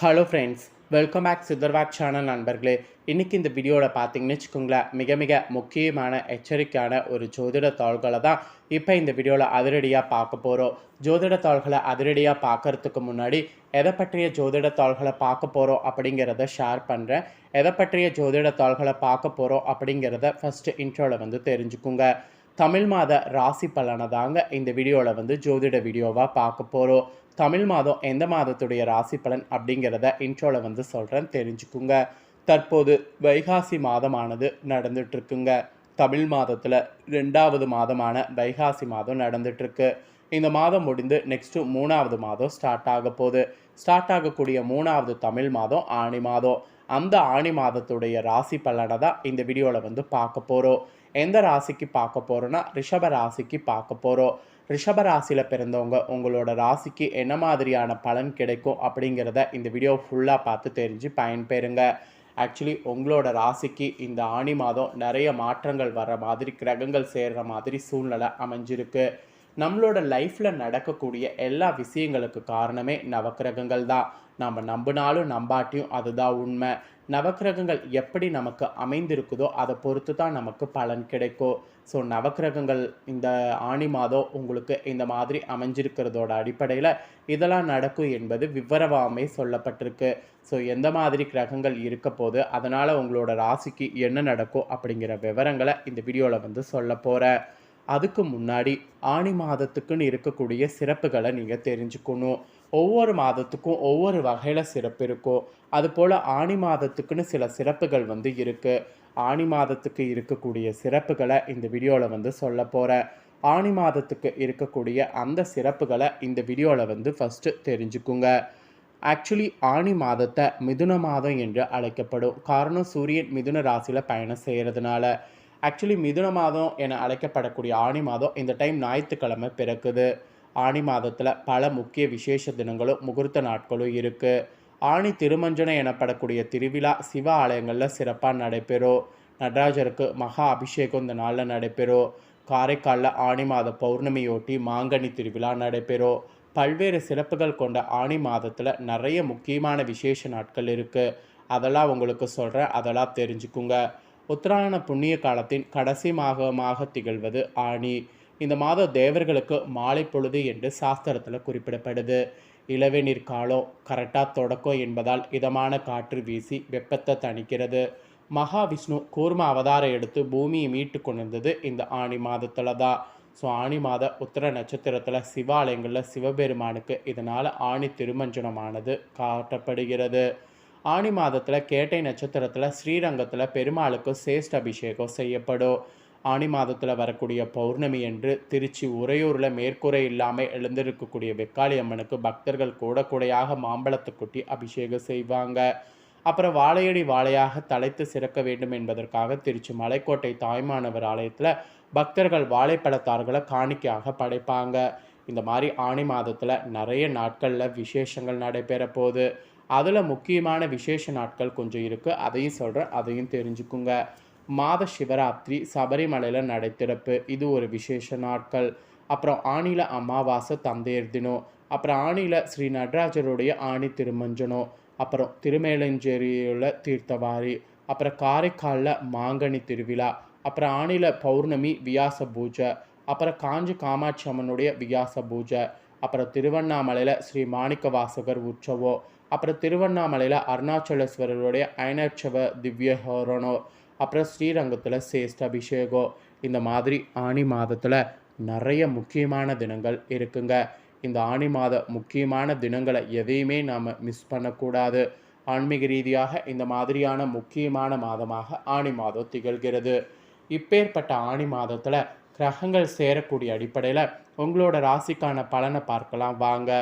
Hello friends welcome back Sitharvak channel நண்பர்களே. இன்றைக்கி இந்த வீடியோவில் பார்த்தீங்கன்னு வச்சுக்கோங்களேன் மிக மிக முக்கியமான எச்சரிக்கையான ஒரு ஜோதிட தாள்களை தான் இப்போ இந்த வீடியோவில் அதிரடியாக பார்க்க போகிறோம் ஜோதிட தாள்களை அதிரடியாக பார்க்கறதுக்கு முன்னாடி எதை பற்றிய ஜோதிட தாள்களை பார்க்க போகிறோம் அப்படிங்கிறத ஷேர் பண்ணுறேன் எதை பற்றிய ஜோதிட தாள்களை பார்க்க போகிறோம் அப்படிங்கிறத ஃபஸ்ட்டு இன்ட்ரோவில் வந்து தெரிஞ்சுக்குங்க. தமிழ் மாத ராசி பலனை தாங்க இந்த வீடியோவில் வந்து ஜோதிட வீடியோவாக பார்க்க போகிறோம் தமிழ் மாதம் எந்த மாதத்துடைய ராசி பலன் அப்படிங்கிறத இன்ட்ரோவில் வந்து சொல்கிறேன் தெரிஞ்சுக்குங்க. தற்போது வைகாசி மாதமானது நடந்துட்டுருக்குங்க. தமிழ் மாதத்தில் ரெண்டாவது மாதமான வைகாசி மாதம் நடந்துட்டுருக்கு. இந்த மாதம் முடிந்து நெக்ஸ்ட்டு மூணாவது மாதம் ஸ்டார்ட் ஆக போகுது. ஸ்டார்ட் ஆகக்கூடிய மூணாவது தமிழ் மாதம் ஆணி மாதம். அந்த ஆணி மாதத்துடைய ராசி பலனை தான் இந்த வீடியோவில் வந்து பார்க்க போகிறோம் எந்த ராசிக்கு பார்க்க போகிறோன்னா ரிஷப ராசிக்கு பார்க்க போகிறோம் ரிஷப ராசியில் பிறந்தவங்க உங்களோட ராசிக்கு என்ன மாதிரியான பலன் கிடைக்கும் அப்படிங்கிறத இந்த வீடியோ ஃபுல்லாக பார்த்து தெரிஞ்சு பயன்பெறுங்க. ஆக்சுவலி உங்களோட ராசிக்கு இந்த ஆணி மாதம் நிறைய மாற்றங்கள் வர மாதிரி கிரகங்கள் சேர்கிற மாதிரி சூழ்நிலை அமைஞ்சிருக்கு. நம்மளோட லைஃப்பில் நடக்கக்கூடிய எல்லா விஷயங்களுக்கு காரணமே நவக்கிரகங்கள் தான். நாம் நம்பினாலும் நம்பாட்டியும் அதுதான் உண்மை. நவக்கிரகங்கள் எப்படி நமக்கு அமைந்திருக்குதோ அதை பொறுத்து தான் நமக்கு பலன் கிடைக்கும். ஸோ நவக்கிரகங்கள் இந்த ஆணி மாதம் உங்களுக்கு இந்த மாதிரி அமைஞ்சிருக்கிறதோட அடிப்படையில் இதெல்லாம் நடக்கும் என்பது விவரவாமே சொல்லப்பட்டிருக்கு. ஸோ எந்த மாதிரி கிரகங்கள் இருக்க போது அதனால் உங்களோட ராசிக்கு என்ன நடக்கும் அப்படிங்கிற விவரங்களை இந்த வீடியோவில் வந்து சொல்ல போகிறேன் அதுக்கு முன்னாடி ஆணி மாதத்துக்குன்னு இருக்கக்கூடிய சிறப்புகளை நீங்கள் தெரிஞ்சுக்கணும். ஒவ்வொரு மாதத்துக்கும் ஒவ்வொரு வகையில் சிறப்பு இருக்கும் அதுபோல் ஆணி மாதத்துக்குன்னு சில சிறப்புகள் வந்து இருக்குது ஆணி மாதத்துக்கு இருக்கக்கூடிய சிறப்புகளை இந்த வீடியோவில் வந்து சொல்ல போகிறேன் ஆணி மாதத்துக்கு இருக்கக்கூடிய அந்த சிறப்புகளை இந்த வீடியோவில் வந்து ஃபஸ்ட்டு தெரிஞ்சுக்குங்க. ஆக்சுவலி ஆணி மாதத்தை மிதுன மாதம் என்று அழைக்கப்படும். காரணம் சூரியன் மிதுன ராசியில் பயணம் செய்கிறதுனால ஆக்சுவலி மிதுன மாதம் என அழைக்கப்படக்கூடிய ஆணி மாதம் இந்த டைம் ஞாயிற்றுக்கிழமை பிறக்குது. ஆணி மாதத்தில் பல முக்கிய விசேஷ தினங்களும் முகூர்த்த நாட்களும் இருக்குது ஆணி திருமஞ்சனை எனப்படக்கூடிய திருவிழா சிவ ஆலயங்களில் சிறப்பாக நடைபெறும். நடராஜருக்கு மகா அபிஷேகம் இந்த நாளில் நடைபெறும். காரைக்காலில் ஆணி மாத பௌர்ணமியொட்டி மாங்கனி திருவிழா நடைபெறும். பல்வேறு சிறப்புகள் கொண்ட ஆணி மாதத்தில் நிறைய முக்கியமான விசேஷ நாட்கள் இருக்குது அதெல்லாம் உங்களுக்கு சொல்கிறேன் அதெல்லாம் தெரிஞ்சுக்குங்க. உத்தராயண புண்ணிய காலத்தின் கடைசி மாகமாக திகழ்வது ஆணி இந்த மாத தேவர்களுக்கு மாலை பொழுது என்று சாஸ்திரத்தில் குறிப்பிடப்படுது. இளவேநீர் காலம் கரெக்டாக தொடக்கம் என்பதால் இதமான காற்று வீசி வெப்பத்தை தணிக்கிறது. மகாவிஷ்ணு கூர்ம அவதாரம் எடுத்து பூமியை மீட்டு கொண்டிருந்தது இந்த ஆணி மாதத்தில் தான். ஸோ ஆணி மாத உத்தர நட்சத்திரத்தில் சிவாலயங்களில் சிவபெருமானுக்கு இதனால் ஆணி திருமஞ்சனமானது காட்டப்படுகிறது. ஆணி மாதத்தில் கேட்டை நட்சத்திரத்தில் ஸ்ரீரங்கத்தில் பெருமாளுக்கு சேஷ்ட அபிஷேகம் செய்யப்படும். ஆணி மாதத்தில் வரக்கூடிய பௌர்ணமி என்று திருச்சி உறையூரில் மேற்கூரை இல்லாமல் எழுந்திருக்கக்கூடிய வெக்காளி அம்மனுக்கு பக்தர்கள் கூட கூடையாக மாம்பழத்தை கொட்டி அபிஷேகம் செய்வாங்க. அப்புறம் வாழையடி வாழையாக தலைத்து சிறக்க வேண்டும் என்பதற்காக திருச்சி மலைக்கோட்டை தாய்மானவர் ஆலயத்தில் பக்தர்கள் வாழைப்பழத்தார்களை காணிக்கையாக படைப்பாங்க. இந்த மாதிரி ஆணி மாதத்தில் நிறைய நாட்களில் விசேஷங்கள் நடைபெற போகுது. அதில் முக்கியமான விசேஷ நாட்கள் கொஞ்சம் இருக்குது அதையும் சொல்கிறேன் அதையும் தெரிஞ்சுக்குங்க. மாத சிவராத்திரி சபரிமலையில் நடைத்திறப்பு. இது ஒரு விசேஷ நாட்கள். அப்புறம் ஆணில அமாவாசை தந்தையர் தினம். அப்புறம் ஆணில ஸ்ரீ நடராஜருடைய ஆணி திருமஞ்சனம். அப்புறம் திருமேலஞ்சேரியில் தீர்த்தவாரி. அப்புறம் காரைக்காலில் மாங்கனி திருவிழா. அப்புறம் ஆணில பௌர்ணமி வியாச பூஜை. அப்புறம் காஞ்சி காமாட்சி அம்மனுடைய வியாச பூஜை. அப்புறம் திருவண்ணாமலையில் ஸ்ரீ மாணிக்க வாசகர் உற்சவம். அப்புறம் திருவண்ணாமலையில் அருணாச்சலேஸ்வரருடைய ஐநட்சவ திவ்யஹோரணம். அப்புறம் ஸ்ரீரங்கத்தில் சேஷ்ட அபிஷேகம். இந்த மாதிரி ஆணி மாதத்தில் நிறைய முக்கியமான தினங்கள் இருக்குங்க. இந்த ஆணி மாத முக்கியமான தினங்களை எதையுமே நாம் மிஸ் பண்ணக்கூடாது. ஆன்மீக ரீதியாக இந்த மாதிரியான முக்கியமான மாதமாக ஆணி மாதம் திகழ்கிறது. இப்பேற்பட்ட ஆணி மாதத்தில் கிரகங்கள் சேரக்கூடிய அடிப்படையில் உங்களோட ராசிக்கான பலனை பார்க்கலாம் வாங்க.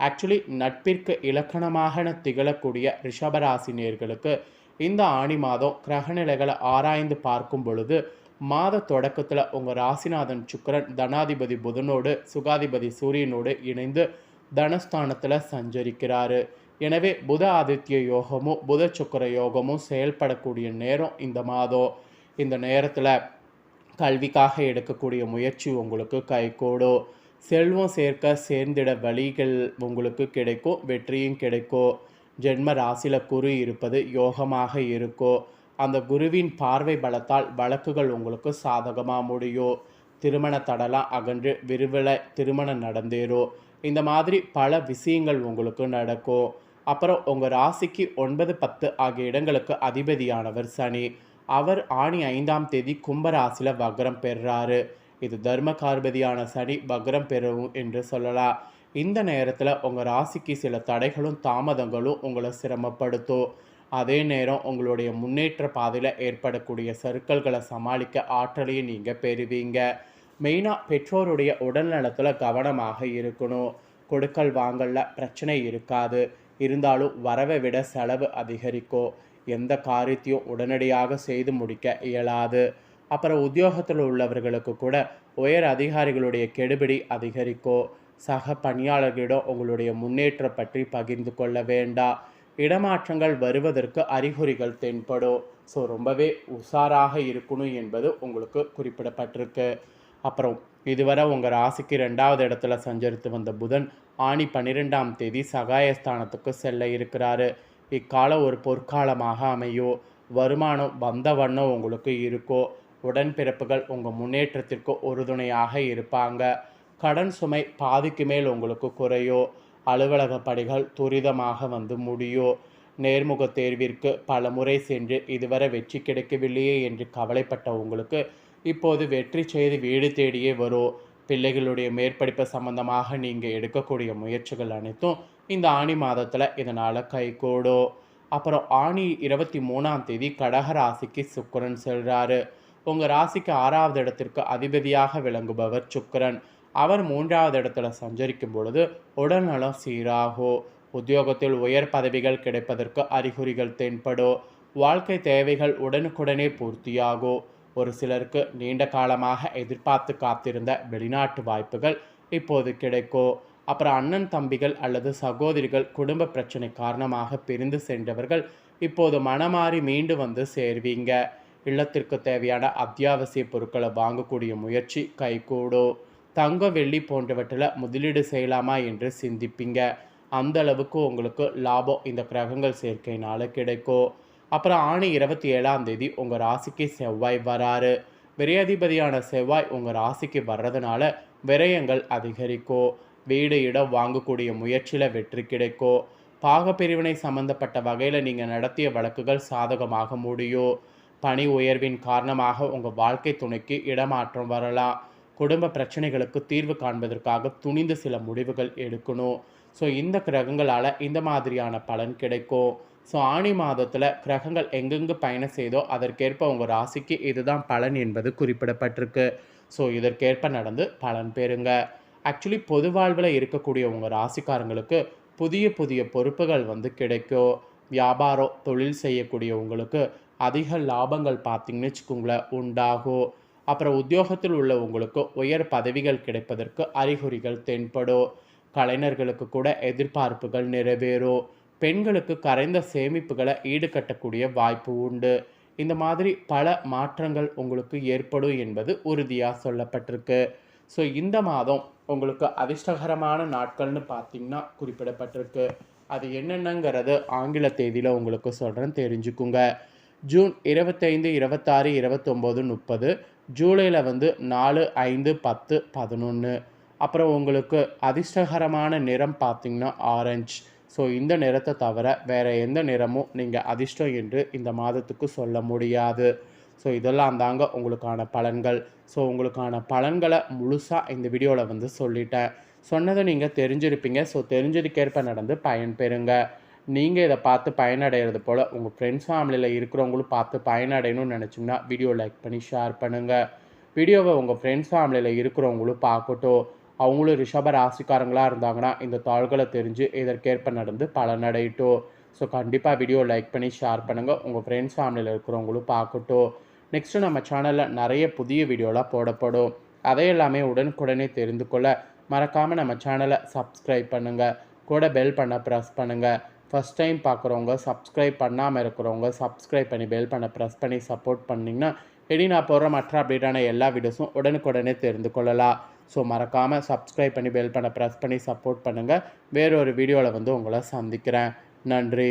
ஆக்சுவலி நட்பிற்கு இலக்கணமாக திகழக்கூடிய ரிஷபராசி நேர்களுக்கு இந்த ஆணி மாதம் கிரகநிலைகளை ஆராய்ந்து பார்க்கும் பொழுது மாத தொடக்கத்தில் உங்கள் ராசிநாதன் சுக்கரன் தனாதிபதி புதனோடு சுகாதிபதி சூரியனோடு இணைந்து தனஸ்தானத்தில் சஞ்சரிக்கிறாரு. எனவே புத ஆதித்ய யோகமும் புத சுக்கர யோகமும் செயல்படக்கூடிய நேரம் இந்த மாதம். இந்த நேரத்தில் கல்விக்காக எடுக்கக்கூடிய முயற்சி உங்களுக்கு கைகூடும். செல்வம் சேர்க்க சேர்ந்திட வழிகள் உங்களுக்கு கிடைக்கும் வெற்றியும் கிடைக்கும். ஜென்ம ராசியில் குரு இருப்பது யோகமாக இருக்கோ அந்த குருவின் பார்வை பலத்தால் வழக்குகள் உங்களுக்கு சாதகமாக முடியும் திருமண தடலாம் அகன்று விரிவில் திருமணம் நடந்தேறும் இந்த மாதிரி பல விஷயங்கள் உங்களுக்கு நடக்கும் அப்புறம் உங்கள் ராசிக்கு ஒன்பது பத்து ஆகிய இடங்களுக்கு அதிபதியானவர் சனி. அவர் ஆணி ஐந்தாம் தேதி கும்பராசியில் வக்ரம் பெறுறாரு இது தர்ம கார்பதியான சனி வக்ரம் பெறும் என்று சொல்லலாம். இந்த நேரத்தில் உங்கள் ராசிக்கு சில தடைகளும் தாமதங்களும் உங்களை சிரமப்படுத்தும். அதே நேரம் உங்களுடைய முன்னேற்ற பாதையில் ஏற்படக்கூடிய சறுக்கல்களை சமாளிக்க ஆற்றலையும் நீங்கள் பெறுவீங்க. மெயினாக பெற்றோருடைய உடல்நலத்தில் கவனமாக இருக்கணும். கொடுக்கல் வாங்கலில் பிரச்சனை இருக்காது. இருந்தாலும் வரவை விட செலவு அதிகரிக்கும். எந்த காரியத்தையும் உடனடியாக செய்து முடிக்க இயலாது. அப்புறம் உத்தியோகத்தில் உள்ளவர்களுக்கு கூட உயர் அதிகாரிகளுடைய கெடுபிடி அதிகரிக்கும். சக பணியாளர்களிடம் உங்களுடைய முன்னேற்றம் பற்றி பகிர்ந்து கொள்ள வேண்டாம். இடமாற்றங்கள் வருவதற்கு அறிகுறிகள் தென்படும். ஸோ ரொம்பவே உஷாராக இருக்கணும் என்பது உங்களுக்கு குறிப்பிடப்பட்டிருக்கு. அப்புறம் இதுவரை உங்கள் ராசிக்கு ரெண்டாவது இடத்துல சஞ்சரித்து வந்த புதன் ஆணி பன்னிரெண்டாம் தேதி சகாயஸ்தானத்துக்கு செல்ல இருக்கிறாரு. இக்காலம் ஒரு பொற்காலமாக அமையும் வருமானம் வந்த வண்ணம் உங்களுக்கு இருக்கோ உடன்பிறப்புகள் உங்கள் முன்னேற்றத்திற்கு உறுதுணையாக இருப்பாங்க. கடன் சுமை பாதிக்கு மேல் உங்களுக்கு குறையோ அலுவலக பணிகள் துரிதமாக வந்து முடியோ நேர்முக தேர்விற்கு பல முறை சென்று இதுவரை வெற்றி கிடைக்கவில்லையே என்று கவலைப்பட்ட உங்களுக்கு இப்போது வெற்றி செய்து வீடு தேடியே வரும் பிள்ளைகளுடைய மேற்படிப்பு சம்பந்தமாக நீங்கள் எடுக்கக்கூடிய முயற்சிகள் அனைத்தும் இந்த ஆணி மாதத்தில் இதனால் கைகூடும் அப்புறம் ஆணி இருபத்தி மூணாம் தேதி கடக ராசிக்கு சுக்கரன் செல்கிறாரு உங்கள் ராசிக்கு ஆறாவது இடத்திற்கு அதிபதியாக விளங்குபவர் சுக்கரன். அவர் மூன்றாவது இடத்துல சஞ்சரிக்கும் பொழுது உடல்நலம் சீராகும் உத்தியோகத்தில் உயர் பதவிகள் கிடைப்பதற்கு அறிகுறிகள் தென்படும் வாழ்க்கை தேவைகள் உடனுக்குடனே பூர்த்தியாகும் ஒரு சிலருக்கு நீண்ட காலமாக எதிர்பார்த்து காத்திருந்த வெளிநாட்டு வாய்ப்புகள் இப்போது கிடைக்கும் அப்புறம் அண்ணன் தம்பிகள் அல்லது சகோதரிகள் குடும்ப பிரச்சனை காரணமாக பிரிந்து சென்றவர்கள் இப்போது மனமாறி மீண்டு வந்து சேர்வீங்க. இல்லத்திற்கு தேவையான அத்தியாவசிய பொருட்களை வாங்கக்கூடிய முயற்சி கைகூடும் தங்கம் வெள்ளி போன்றவற்றில் முதலீடு செய்யலாமா என்று சிந்திப்பீங்க. அந்த அளவுக்கு உங்களுக்கு லாபம் இந்த கிரகங்கள் சேர்க்கையினால் கிடைக்கும். அப்புறம் ஆணி இருபத்தி ஏழாம் தேதி உங்கள் ராசிக்கு செவ்வாய் வராரு. விரையாதிபதியான செவ்வாய் உங்கள் ராசிக்கு வர்றதுனால விரயங்கள் அதிகரிக்கும். வீடு இடம் வாங்கக்கூடிய முயற்சியில் வெற்றி கிடைக்கும். பாகப்பிரிவினை சம்பந்தப்பட்ட வகையில் நீங்கள் நடத்திய வழக்குகள் சாதகமாக முடியும். பணி உயர்வின் காரணமாக உங்கள் வாழ்க்கை துணைக்கு இடமாற்றம் வரலாம். குடும்ப பிரச்சனைகளுக்கு தீர்வு காண்பதற்காக துணிந்து சில முடிவுகள் எடுக்கணும். ஸோ இந்த கிரகங்களால் இந்த மாதிரியான பலன் கிடைக்கும். ஸோ ஆணி மாதத்தில் கிரகங்கள் எங்கெங்கு பயணம் செய்தோ அதற்கேற்ப உங்கள் ராசிக்கு இதுதான் பலன் என்பது குறிப்பிடப்பட்டிருக்கு. ஸோ இதற்கேற்ப நடந்து பலன் பெறுங்க. ஆக்சுவலி பொது வாழ்வில் இருக்கக்கூடிய உங்கள் ராசிக்காரங்களுக்கு புதிய புதிய பொறுப்புகள் வந்து கிடைக்கும். வியாபாரம் தொழில் செய்யக்கூடிய உங்களுக்கு அதிக லாபங்கள் பார்த்தீங்கன்னு வச்சுக்கோங்களேன் உண்டாகும். அப்புறம் உத்தியோகத்தில் உள்ள உங்களுக்கு உயர் பதவிகள் கிடைப்பதற்கு அறிகுறிகள் தென்படும். கலைஞர்களுக்கு கூட எதிர்பார்ப்புகள் நிறைவேறும். பெண்களுக்கு கரைந்த சேமிப்புகளை ஈடுகட்டக்கூடிய வாய்ப்பு உண்டு. இந்த மாதிரி பல மாற்றங்கள் உங்களுக்கு ஏற்படும் என்பது உறுதியாக சொல்லப்பட்டிருக்கு. ஸோ இந்த மாதம் உங்களுக்கு அதிர்ஷ்டகரமான நாட்கள்னு பார்த்தீங்கன்னா குறிப்பிடப்பட்டிருக்கு. அது என்னென்னங்கிறது ஆங்கில தேதியில் உங்களுக்கு சொல்கிறேன் தெரிஞ்சுக்குங்க. ஜூன் இருபத்தைந்து இருபத்தாறு இருபத்தொம்போது முப்பது. ஜூலையில் வந்து நாலு ஐந்து பத்து பதினொன்று அப்புறம் உங்களுக்கு அதிர்ஷ்டகரமான நிறம் பார்த்திங்கன்னா ஆரஞ்சு. ஸோ இந்த நிறத்தை தவிர வேறு எந்த நிறமும் நீங்கள் அதிர்ஷ்டம் என்று இந்த மாதத்துக்கு சொல்ல முடியாது. ஸோ இதெல்லாம் தாங்க உங்களுக்கான பலன்கள். ஸோ உங்களுக்கான பலன்களை முழுசாக இந்த வீடியோவில் வந்து சொல்லிட்டேன். சொன்னதை நீங்கள் தெரிஞ்சிருப்பீங்க. ஸோ தெரிஞ்சதுக்கேற்ப நடந்து பயன்பெறுங்க. நீங்கள் இதை பார்த்து பயனடைகிறது போல் உங்கள் ஃப்ரெண்ட்ஸ் ஃபேமிலியில் இருக்கிறவங்களும் பார்த்து பயனடையணும்னு நினச்சிங்கன்னா வீடியோ லைக் பண்ணி ஷேர் பண்ணுங்கள் வீடியோவை உங்கள் ஃப்ரெண்ட்ஸ் ஃபேமிலியில் இருக்கிறவங்களும் பார்க்கட்டும். அவங்களும் ரிஷப ராசிக்காரங்களாக இருந்தாங்கன்னா இந்த தாள்களை தெரிஞ்சு இதற்கேற்ப நடந்து பலனடையட்டும். ஸோ கண்டிப்பாக வீடியோ லைக் பண்ணி ஷேர் பண்ணுங்கள் உங்கள் ஃப்ரெண்ட்ஸ் ஃபேமிலியில் இருக்கிறவங்களும் பார்க்கட்டும். நெக்ஸ்ட்டு நம்ம சேனலில் நிறைய புதிய வீடியோலாம் போடப்படும். அதை எல்லாமே உடனுக்குடனே தெரிந்து கொள்ள மறக்காமல் நம்ம சேனலை சப்ஸ்கிரைப் பண்ணுங்கள் கூட பெல் பண்ண ப்ரெஸ் பண்ணுங்கள் ஃபஸ்ட் டைம் பார்க்குறவங்க சப்ஸ்கிரைப் பண்ணாமல் இருக்கிறவங்க சப்ஸ்கிரைப் பண்ணி பெல் பண்ண ப்ரெஸ் பண்ணி சப்போர்ட் பண்ணிங்கன்னா இனி நான் போடுற மற்ற அப்டேட்டான எல்லா வீடியோஸும் உடனுக்குடனே தெரிந்து கொள்ளலாம். ஸோ மறக்காமல் சப்ஸ்கிரைப் பண்ணி பெல் பண்ண ப்ரெஸ் பண்ணி சப்போர்ட் பண்ணுங்கள் வேறொரு வீடியோவில் வந்து உங்களை சந்திக்கிறேன். நன்றி.